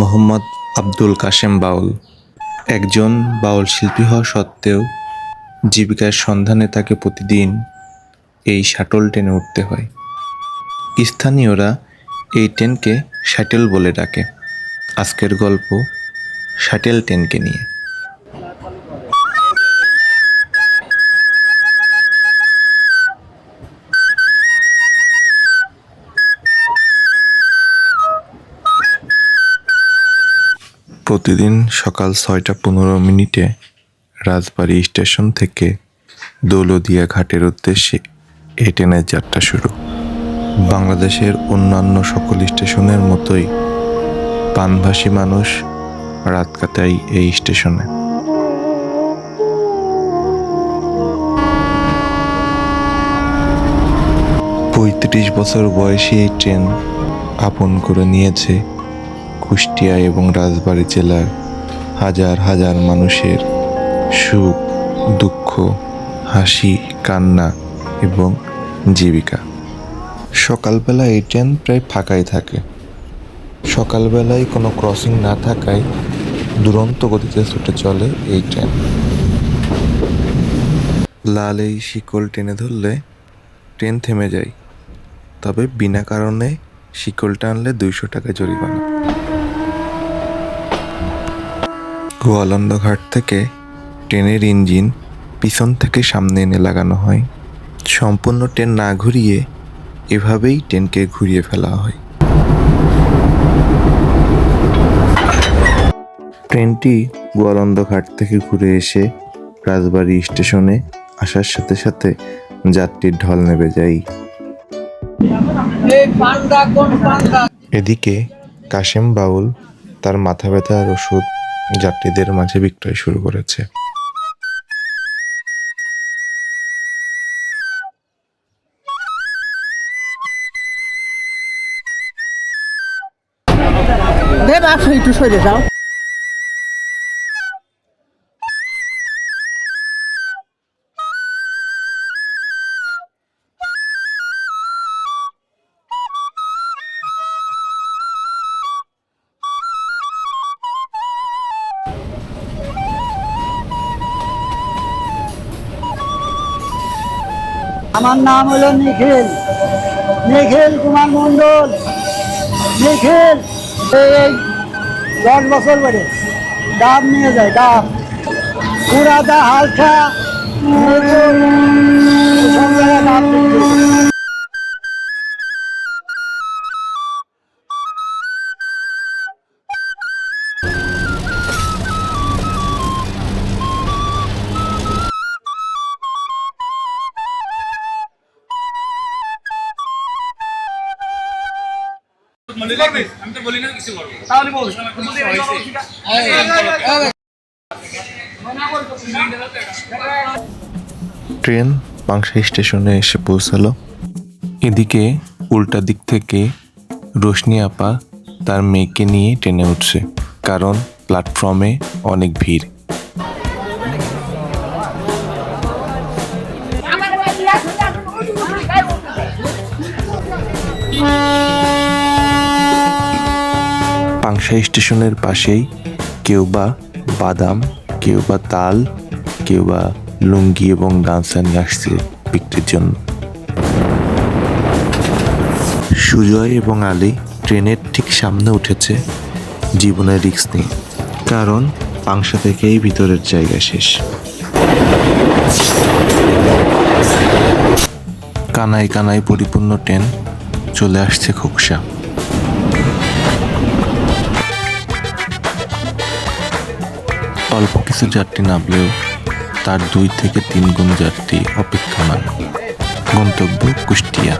মোহাম্মদ আব্দুল কাশেম বাউল। একজন বাউল শিল্পী হওয়া সত্ত্বেও জীবিকার সন্ধানে তাকে প্রতিদিন এই শাটল টেনে উঠতে হয়। স্থানীয়রা এই টেনকে শাটেল বলে ডাকে। আজকের গল্প শাটেল টেনকে নিয়ে। প্রতিদিন সকাল ছয়টা পনেরো মিনিটে রাজবাড়ী স্টেশন থেকে দৌলদিয়া ঘাটের উদ্দেশ্যে এই ট্রেনের যাত্রা শুরু। বাংলাদেশের অন্যান্য সকল স্টেশনের মতোই পানভাসী মানুষ রাত কাটায় এই স্টেশনে। পঁয়ত্রিশ বছর বয়সী এই ট্রেন আপন করে নিয়েছে কুষ্টিয়া এবং রাজবাড়ী জেলার হাজার হাজার মানুষের সুখ, দুঃখ, হাসি, কান্না এবং জীবিকা। সকালবেলা এই ট্রেন প্রায় ফাঁকাই থাকে। সকালবেলায় কোনো ক্রসিং না থাকায় দুরন্ত গতিতে ছুটে চলে এই ট্রেন। লাল এই শিকল টেনে ধরলে ট্রেন থেমে যায়। তবে বিনা কারণে শিকল টানলে দুইশো টাকা জরিমানা। গোয়ালন্দ ঘাট থেকে ট্রেনের ইঞ্জিন পিছন থেকে সামনে এনে লাগানো হয়। সম্পূর্ণ ট্রেন না ঘুরিয়ে এভাবেই ট্রেনকে ঘুরিয়ে ফেলা হয়। ট্রেনটি গোয়ালন্দ ঘাট থেকে ঘুরে এসে রাজবাড়ি স্টেশনে আসার সাথে সাথে যাত্রীর ঢল নেমে যায়। এদিকে কাশেম বাউল তার মাথা ব্যথার ওষুধ যাত্রীদের মাঝে বিক্রয় শুরু করেছে। দে একটু সরে যাও। আমার নাম হলো নিখিল। নিখিল কুমার মন্ডল নিখিল, এই দশ বছর করে ডাব নিয়ে যায়, ডাব। পুরাদা হালকা ডাব আমি তো বলি না কিছু করব। তাহলে বল। ট্রেন পাংশা স্টেশনে এসে পৌঁছালো। এদিকে উল্টা দিক থেকে রোশনি আপা তার মেয়েকে নিয়ে ট্রেনে উঠছে কারণ প্ল্যাটফর্মে অনেক ভিড়। পাংশা স্টেশনের পাশেই কেউ বা বাদাম, কেউ বা তাল, কেউ বা লুঙ্গি এবং গামছা নিয়ে আসছে বিক্রির জন্য। সুজয় এবং আলী ট্রেনের ঠিক সামনে উঠেছে জীবনের রিক্স নিয়ে, কারণ পাংশা থেকেই ভিতরের জায়গা শেষ। কানায় কানায় পরিপূর্ণ ট্রেন চলে আসছে খোকসা। কিছু যাত্রী নামলেও তার দুই থেকে তিন গুণ যাত্রী অপেক্ষমান। গন্তব্য কুষ্টিয়া।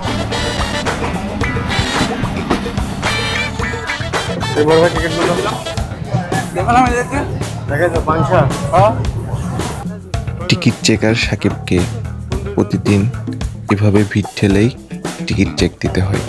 টিকিট চেকার সাকিবকে প্রতিদিন এভাবে ভিড় ঠেলেই টিকিট চেক দিতে হয়।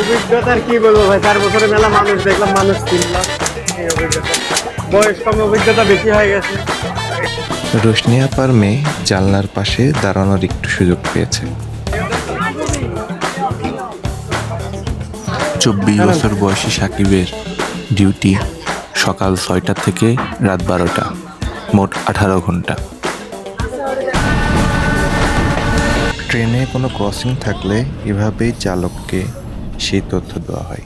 অভিজ্ঞতার কি বলব ভাই? চার বছরে মেলা মানুষ দেখলাম মানুষ চিনলাম। এই অভিজ্ঞতা। বয়স কম অভিজ্ঞতা বেশি হয়ে গেছে। রোশনি আপার মেয়ে জানলার পাশে দাঁড়ানোর একটু সুযোগ পেয়েছে। চব্বিশ বছর বয়সী সাকিবের ডিউটি সকাল ছয়টা থেকে রাত বারোটা মোট আঠারো ঘণ্টা। ট্রেনে কোনো ক্রসিং থাকলে এভাবেই চালককে সেই তথ্য দেওয়া হয়।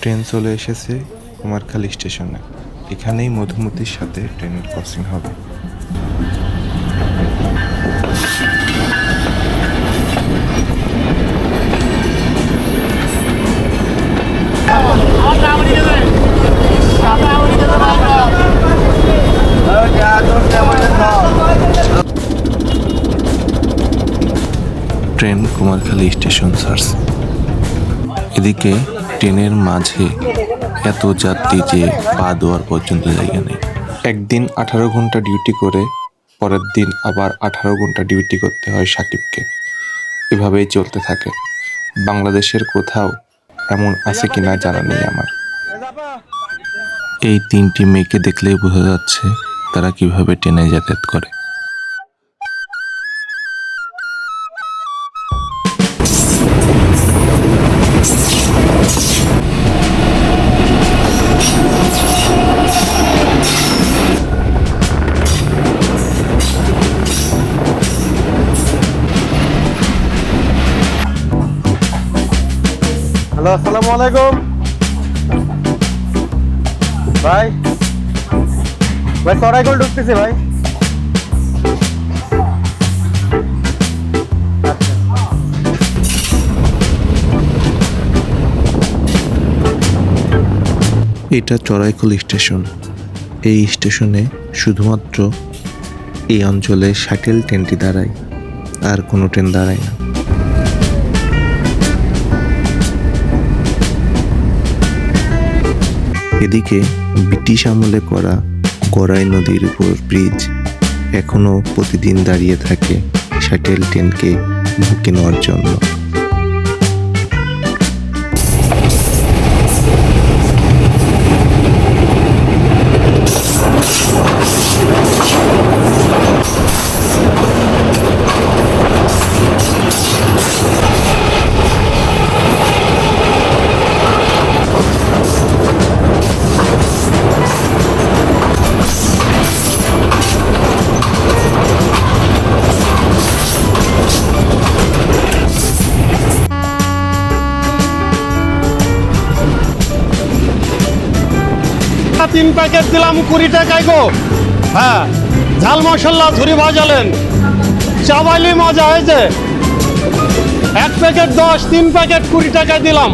ট্রেন চলে এসেছে কুমারখালী স্টেশনে। এখানেই মধুমতির সাথে ট্রেনের ক্রসিং হবে। ট্রেন কুমারখালী স্টেশন সার্চ এদিকে ট্রেনের মাঝে এত যাত্রী যে পা দেওয়ার পর্যন্ত জায়গা নেই। একদিন আঠারো ঘণ্টা ডিউটি করে, পরের দিন আবার আঠারো ঘণ্টা ডিউটি করতে হয় সাকিবকে। এভাবেই চলতে থাকে। বাংলাদেশের কোথাও এমন আছে কিনা জানা নেই আমার। এই তিনটি মেয়েকে দেখলেই বোঝা যাচ্ছে তারা কীভাবে ট্রেনে যাতায়াত করে। আসসালামু আলাইকুম। ভাই ভাই সরাইকল ঢুকতেছে, ভাই। এটা চড়াইকল স্টেশন। এই স্টেশনে শুধুমাত্র এই অঞ্চলে শাটেল ট্রেনটি দাঁড়ায়, আর কোনো ট্রেন দাঁড়ায় না। এদিকে ব্রিটিশ আমলে করা গড়াই নদীর উপর ব্রিজ এখনও প্রতিদিন দাঁড়িয়ে থাকে শাটেল ট্রেনকে বুকে নেওয়ার জন্য। তিন প্যাকেট দিলাম কুড়ি টাকায় গো। হ্যাঁ ঝাল মশলা, ঝুরি ভাজালেন। চাবাইলি মজা হয়েছে। এক প্যাকেট দশ, তিন প্যাকেট কুড়ি টাকায় দিলাম।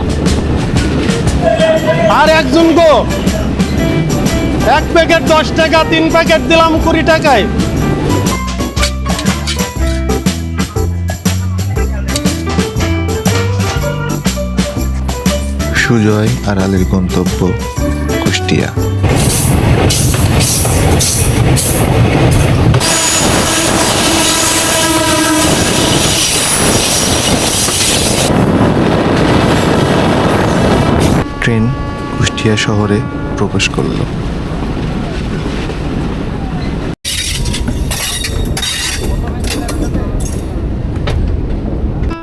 আর একজন গো, এক প্যাকেট দশ টাকা, তিন প্যাকেট দিলাম কুড়ি টাকায়। সুজয় আড়ালের গন্তব্য কুষ্টিয়া। ট্রেন কুষ্টিয়া শহরে প্রবেশ করল।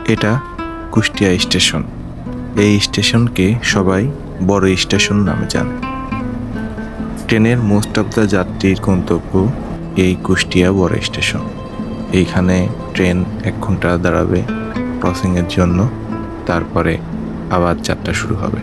এটা কুষ্টিয়া স্টেশন। এই স্টেশনকে সবাই বড় স্টেশন নামে জানে। ট্রেনের মোস্ট অফ দ্য যাত্রীর গন্তব্য এই কুষ্টিয়া বড় স্টেশন। এইখানে ট্রেন এক ঘণ্টা দাঁড়াবে ক্রসিংয়ের জন্য, তারপরে আবার যাত্রা শুরু হবে।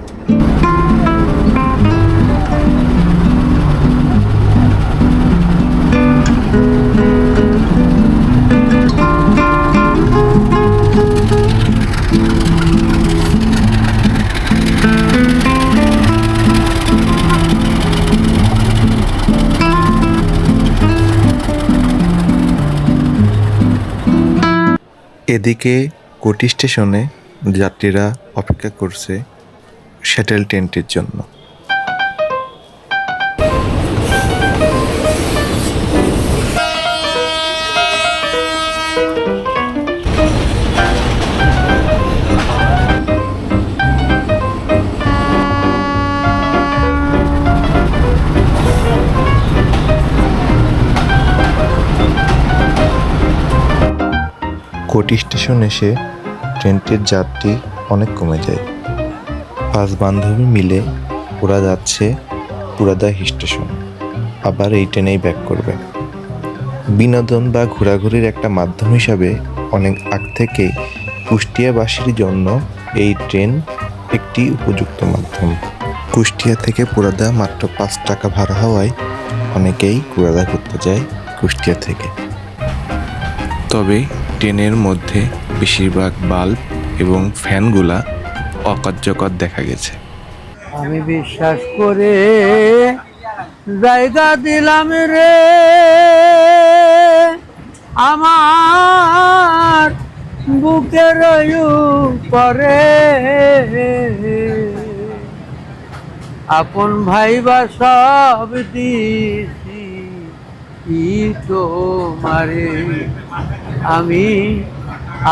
এদিকে কোটি স্টেশনে যাত্রীরা অপেক্ষা করছে শ্যাটেল ট্রেনটির জন্য। স্টেশন এসে ট্রেনটির যাত্রী অনেক কমে যায়। পাঁচ বান্ধবী মিলে ওরা যাচ্ছে পুরাদা স্টেশন আবার এই ট্রেনেই ব্যাক করবে। বিনোদন বা ঘোরাঘুরির একটা মাধ্যম হিসাবে অনেক আগ থেকে কুষ্টিয়াবাসীর জন্য এই ট্রেন একটি উপযুক্ত মাধ্যম। কুষ্টিয়া থেকে পুরাদা মাত্র পাঁচ টাকা ভাড়া হওয়ায় অনেকেই পুরাদা ঘুরতে যায় কুষ্টিয়া থেকে। তবে ট্রেনের মধ্যে বেশিরভাগ বাল্ব এবং ফ্যানগুলা অকার্যকর দেখা গেছে। আমি বিশ্বাস করে জায়গা দিলাম রে। আমার বুকের পরে আপন ভাই বা সব দিছি ই তো মারে আমি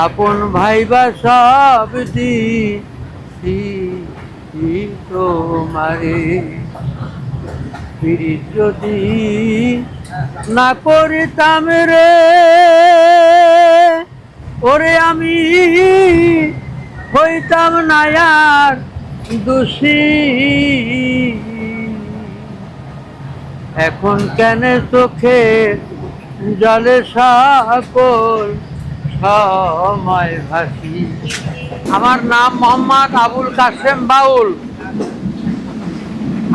আপন ভাইবা সব দিছি ই তো মারে পিরিত যদি না করিতাম রে, ওরে আমি হইতাম না আর দোষী। এখন কেন চোখে জলে সকল সময় ভাসি। আমার নাম মোহাম্মদ আবুল কাসেম বাউল।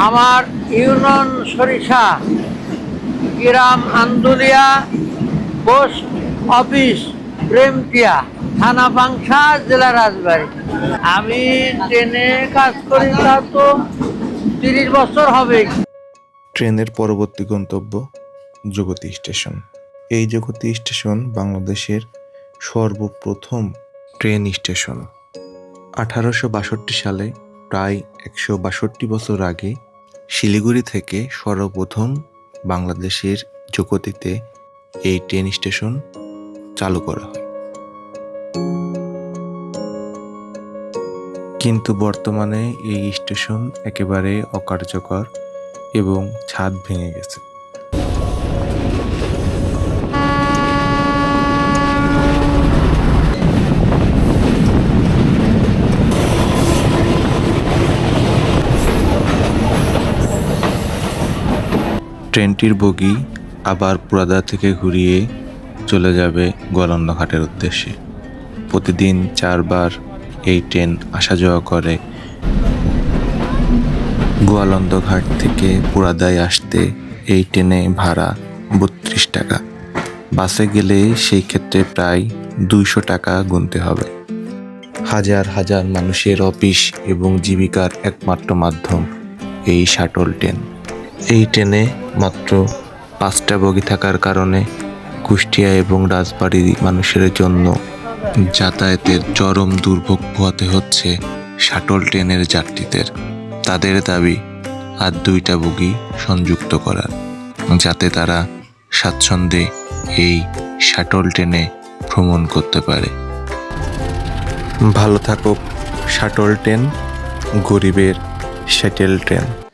আমার ইউনিয়ন সরিষা, গ্রাম আন্দুলিয়া, পোস্ট অফিস প্রেমটিয়া, থানা পাংশা জেলা রাজবাড়ি। আমি ট্রেনে কাজ করি, তা তো তিরিশ বছর হবে ট্রেনের পরবর্তী গন্তব্য জগতী স্টেশন। এই জগতী স্টেশন বাংলাদেশের সর্বপ্রথম ট্রেন স্টেশন। আঠারোশো বাষট্টি সালে, প্রায় একশো বাষট্টি বছর আগে, শিলিগুড়ি থেকে সর্বপ্রথম বাংলাদেশের জগতিতে এই ট্রেন স্টেশন চালু করা হয়। কিন্তু বর্তমানে এই স্টেশন একেবারে অকার্যকর এবং ছাদ ভেঙে গেছে। ট্রেনটির বগি আবার পুরাদা থেকে ঘুরিয়ে চলে যাবে গোয়ালন্দ ঘাটের উদ্দেশ্যে। প্রতিদিন চারবার এই ট্রেন আসা যাওয়া করে। গোয়ালন্দ ঘাট থেকে পুরাদায় আসতে এই ট্রেনে ভাড়া বত্রিশ টাকা। বাসে গেলে সেই ক্ষেত্রে প্রায় দুইশো টাকা গুনতে হবে। হাজার হাজার মানুষের অফিস এবং জীবিকার একমাত্র মাধ্যম এই শাটল ট্রেন। এই ট্রেনে মাত্র পাঁচটা বগি থাকার কারণে কুষ্টিয়া এবং রাজবাড়ির মানুষের জন্য যাতায়াতের চরম দুর্ভোগ পোহাতে হচ্ছে শাটল ট্রেনের যাত্রীদের। তাদের দাবি, আর দুইটা বগি সংযুক্ত করার, যাতে তারা স্বাচ্ছন্দ্যে এই শাটল ট্রেনে ভ্রমণ করতে পারে। ভালো থাকুক শাটল ট্রেন, গরিবের শ্যাটেল ট্রেন।